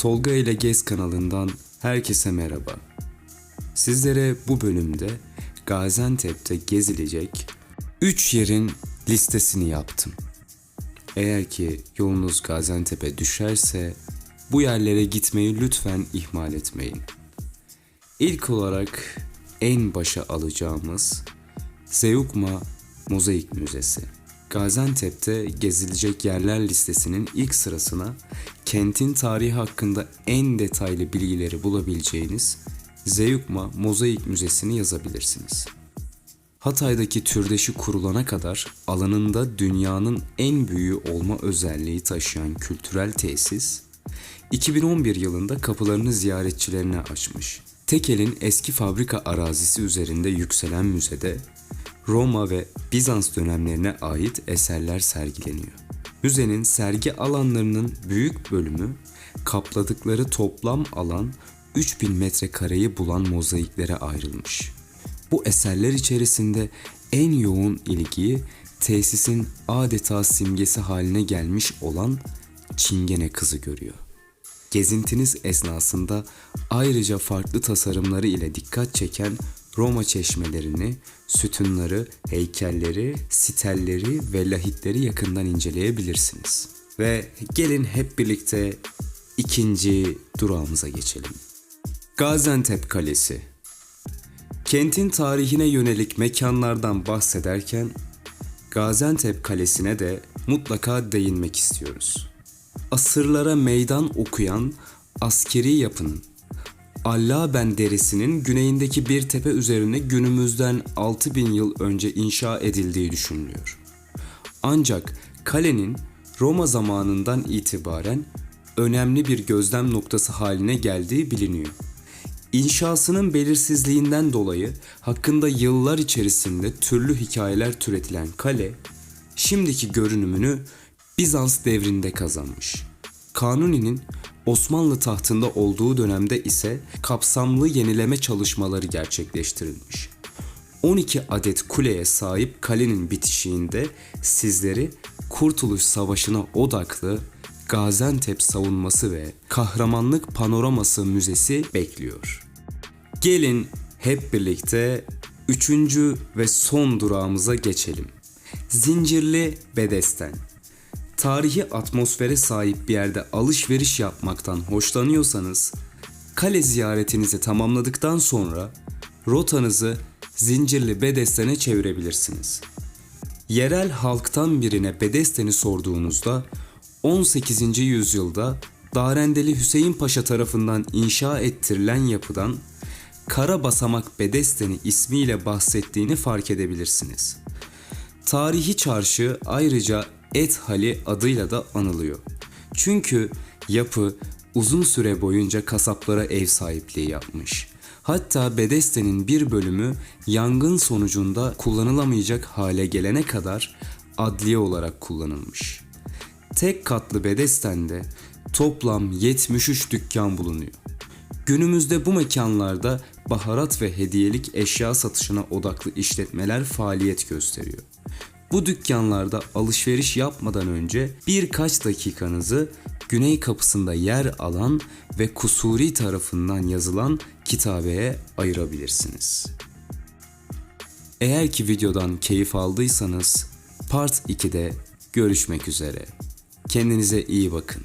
Tolga ile Gez kanalından herkese merhaba. Sizlere bu bölümde Gaziantep'te gezilecek 3 yerin listesini yaptım. Eğer ki yolunuz Gaziantep'e düşerse bu yerlere gitmeyi lütfen ihmal etmeyin. İlk olarak en başa alacağımız Zeugma Mozaik Müzesi. Gaziantep'te gezilecek yerler listesinin ilk sırasına kentin tarihi hakkında en detaylı bilgileri bulabileceğiniz Zeugma Mozaik Müzesi'ni yazabilirsiniz. Hatay'daki türdeşi kurulana kadar alanında dünyanın en büyüğü olma özelliği taşıyan kültürel tesis, 2011 yılında kapılarını ziyaretçilerine açmış. Tekel'in eski fabrika arazisi üzerinde yükselen müzede Roma ve Bizans dönemlerine ait eserler sergileniyor. Müzenin sergi alanlarının büyük bölümü kapladıkları toplam alan 3000 metrekareyi bulan mozaiklere ayrılmış. Bu eserler içerisinde en yoğun ilgiyi tesisin adeta simgesi haline gelmiş olan Çingene kızı görüyor. Gezintiniz esnasında ayrıca farklı tasarımları ile dikkat çeken Roma çeşmelerini, sütunları, heykelleri, sitelleri ve lahitleri yakından inceleyebilirsiniz. Ve gelin hep birlikte ikinci durağımıza geçelim. Gaziantep Kalesi Kentin tarihine yönelik mekanlardan bahsederken Gaziantep Kalesi'ne de mutlaka değinmek istiyoruz. Asırlara meydan okuyan askeri yapının Allaben derisinin güneyindeki bir tepe üzerine günümüzden 6000 yıl önce inşa edildiği düşünülüyor. Ancak kalenin Roma zamanından itibaren önemli bir gözlem noktası haline geldiği biliniyor. İnşasının belirsizliğinden dolayı hakkında yıllar içerisinde türlü hikayeler türetilen kale, şimdiki görünümünü Bizans devrinde kazanmış. Kanuni'nin Osmanlı tahtında olduğu dönemde ise kapsamlı yenileme çalışmaları gerçekleştirilmiş. 12 adet kuleye sahip kalenin bitişiğinde sizleri Kurtuluş Savaşı'na odaklı Gaziantep savunması ve kahramanlık panoraması müzesi bekliyor. Gelin hep birlikte üçüncü ve son durağımıza geçelim. Zincirli Bedesten. Tarihi atmosfere sahip bir yerde alışveriş yapmaktan hoşlanıyorsanız, kale ziyaretinizi tamamladıktan sonra rotanızı Zincirli Bedesten'e çevirebilirsiniz. Yerel halktan birine Bedesten'i sorduğunuzda 18. yüzyılda Darendeli Hüseyin Paşa tarafından inşa ettirilen yapıdan Kara Basamak Bedesten'i ismiyle bahsettiğini fark edebilirsiniz. Tarihi çarşı ayrıca Et Hali adıyla da anılıyor. Çünkü yapı uzun süre boyunca kasaplara ev sahipliği yapmış. Hatta Bedesten'in bir bölümü yangın sonucunda kullanılamayacak hale gelene kadar adliye olarak kullanılmış. Tek katlı Bedesten'de toplam 73 dükkan bulunuyor. Günümüzde bu mekanlarda baharat ve hediyelik eşya satışına odaklı işletmeler faaliyet gösteriyor. Bu dükkanlarda alışveriş yapmadan önce birkaç dakikanızı güney kapısında yer alan ve Kusuri tarafından yazılan kitabeye ayırabilirsiniz. Eğer ki videodan keyif aldıysanız Part 2'de görüşmek üzere. Kendinize iyi bakın.